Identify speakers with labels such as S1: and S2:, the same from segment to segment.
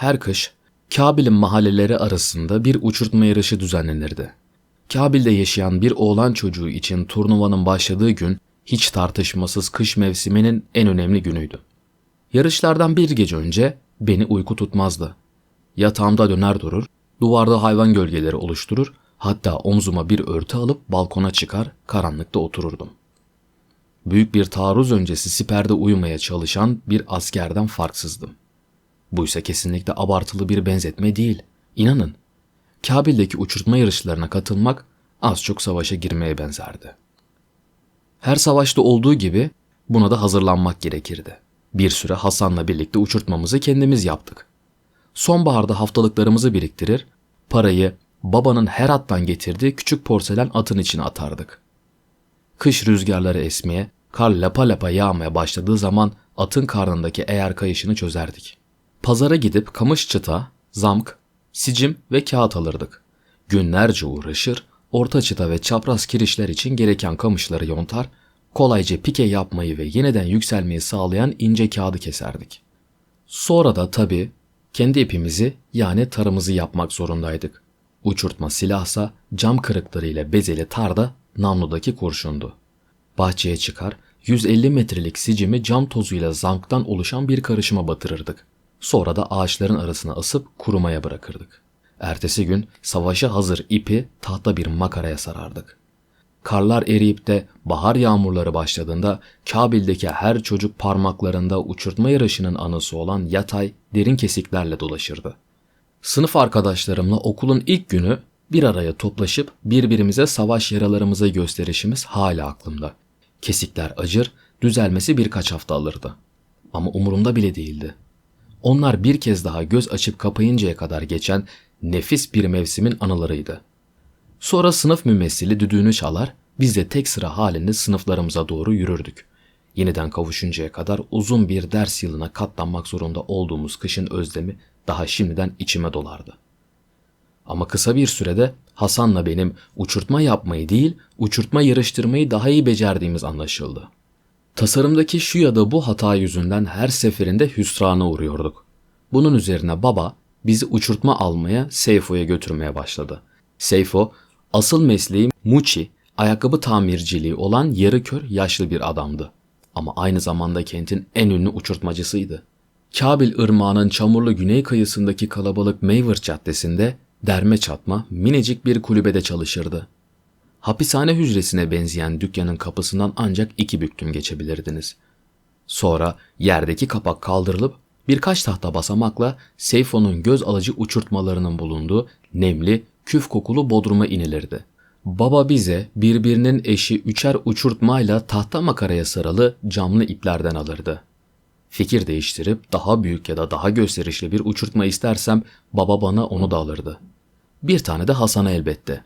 S1: Her kış Kabil'in mahalleleri arasında bir uçurtma yarışı düzenlenirdi. Kabil'de yaşayan bir oğlan çocuğu için turnuvanın başladığı gün hiç tartışmasız kış mevsiminin en önemli günüydü. Yarışlardan bir gece önce beni uyku tutmazdı. Yatağımda döner durur, duvarda hayvan gölgeleri oluşturur, hatta omzuma bir örtü alıp balkona çıkar, karanlıkta otururdum. Büyük bir taarruz öncesi siperde uyumaya çalışan bir askerden farksızdım. Bu ise kesinlikle abartılı bir benzetme değil. İnanın, Kabil'deki uçurtma yarışlarına katılmak az çok savaşa girmeye benzerdi. Her savaşta olduğu gibi buna da hazırlanmak gerekirdi. Bir süre Hasan'la birlikte uçurtmamızı kendimiz yaptık. Sonbaharda haftalıklarımızı biriktirir, parayı babanın her attan getirdiği küçük porselen atın içine atardık. Kış rüzgarları esmeye, kar lapa lapa yağmaya başladığı zaman atın karnındaki eğer kayışını çözerdik. Pazara gidip kamış çıta, zamk, sicim ve kağıt alırdık. Günlerce uğraşır, orta çıta ve çapraz kirişler için gereken kamışları yontar, kolayca pike yapmayı ve yeniden yükselmeyi sağlayan ince kağıdı keserdik. Sonra da tabii kendi ipimizi yani tarımızı yapmak zorundaydık. Uçurtma silahsa cam kırıklarıyla bezeli tarda namludaki kurşundu. Bahçeye çıkar, 150 metrelik sicimi cam tozuyla zanktan oluşan bir karışıma batırırdık. Sonra da ağaçların arasına asıp kurumaya bırakırdık. Ertesi gün savaşa hazır ipi tahta bir makaraya sarardık. Karlar eriyip de bahar yağmurları başladığında Kabil'deki her çocuk parmaklarında uçurtma yarışının anısı olan yatay, derin kesiklerle dolaşırdı. Sınıf arkadaşlarımla okulun ilk günü bir araya toplaşıp birbirimize savaş yaralarımızı gösterişimiz hala aklımda. Kesikler acır, düzelmesi birkaç hafta alırdı. Ama umurumda bile değildi. Onlar bir kez daha göz açıp kapayıncaya kadar geçen nefis bir mevsimin anılarıydı. Sonra sınıf mümessili düdüğünü çalar, biz de tek sıra halinde sınıflarımıza doğru yürürdük. Yeniden kavuşuncaya kadar uzun bir ders yılına katlanmak zorunda olduğumuz kışın özlemi daha şimdiden içime dolardı. Ama kısa bir sürede Hasan'la benim uçurtma yapmayı değil, uçurtma yarıştırmayı daha iyi becerdiğimiz anlaşıldı. Tasarımdaki şu ya da bu hata yüzünden her seferinde hüsrana uğruyorduk. Bunun üzerine baba bizi uçurtma almaya Seyfo'ya götürmeye başladı. Seyfo, asıl mesleği Muçi, ayakkabı tamirciliği olan yarı kör yaşlı bir adamdı. Ama aynı zamanda kentin en ünlü uçurtmacısıydı. Kabil Irmağı'nın çamurlu güney kıyısındaki kalabalık Mayver Caddesi'nde derme çatma minicik bir kulübede çalışırdı. Hapishane hücresine benzeyen dükkanın kapısından ancak iki büktüm geçebilirdiniz. Sonra yerdeki kapak kaldırılıp birkaç tahta basamakla Seyfo'nun göz alıcı uçurtmalarının bulunduğu nemli, küf kokulu bodruma inilirdi. Baba bize birbirinin eşi üçer uçurtmayla tahta makaraya sarılı camlı iplerden alırdı. Fikir değiştirip daha büyük ya da daha gösterişli bir uçurtma istersem baba bana onu da alırdı. Bir tane de Hasan'a elbette.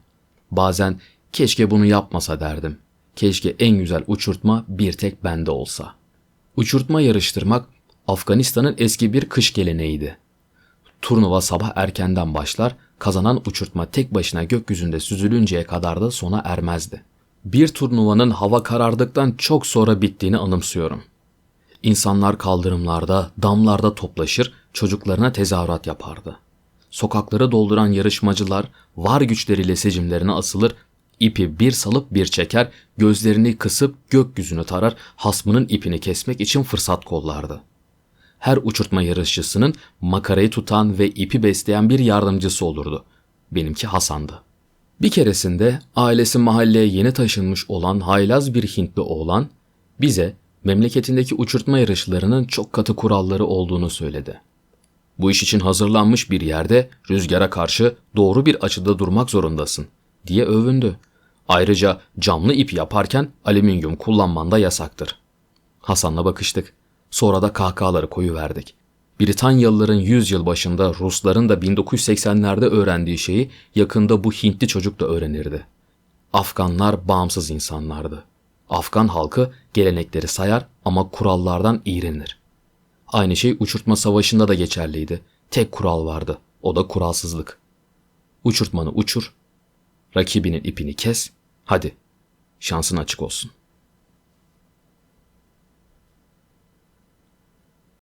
S1: Bazen keşke bunu yapmasa derdim. Keşke en güzel uçurtma bir tek bende olsa. Uçurtma yarıştırmak Afganistan'ın eski bir kış geleneğiydi. Turnuva sabah erkenden başlar, kazanan uçurtma tek başına gökyüzünde süzülünceye kadar da sona ermezdi. Bir turnuvanın hava karardıktan çok sonra bittiğini anımsıyorum. İnsanlar kaldırımlarda, damlarda toplaşır, çocuklarına tezahürat yapardı. Sokakları dolduran yarışmacılar var güçleriyle secimlerine asılır, ipi bir salıp bir çeker, gözlerini kısıp gökyüzünü tarar, hasmının ipini kesmek için fırsat kollardı. Her uçurtma yarışçısının makarayı tutan ve ipi besleyen bir yardımcısı olurdu. Benimki Hasan'dı. Bir keresinde ailesi mahalleye yeni taşınmış olan haylaz bir Hintli oğlan bize memleketindeki uçurtma yarışlarının çok katı kuralları olduğunu söyledi. Bu iş için hazırlanmış bir yerde rüzgara karşı doğru bir açıda durmak zorundasın diye övündü. Ayrıca camlı ip yaparken alüminyum kullanman da yasaktır. Hasan'la bakıştık. Sonra da kahkahaları koyu verdik. Britanyalıların 100 yıl başında Rusların da 1980'lerde öğrendiği şeyi yakında bu Hintli çocuk da öğrenirdi. Afganlar bağımsız insanlardı. Afgan halkı gelenekleri sayar ama kurallardan iğrenir. Aynı şey uçurtma savaşında da geçerliydi. Tek kural vardı. O da kuralsızlık. Uçurtmanı uçur, rakibinin ipini kes, hadi şansın açık olsun.''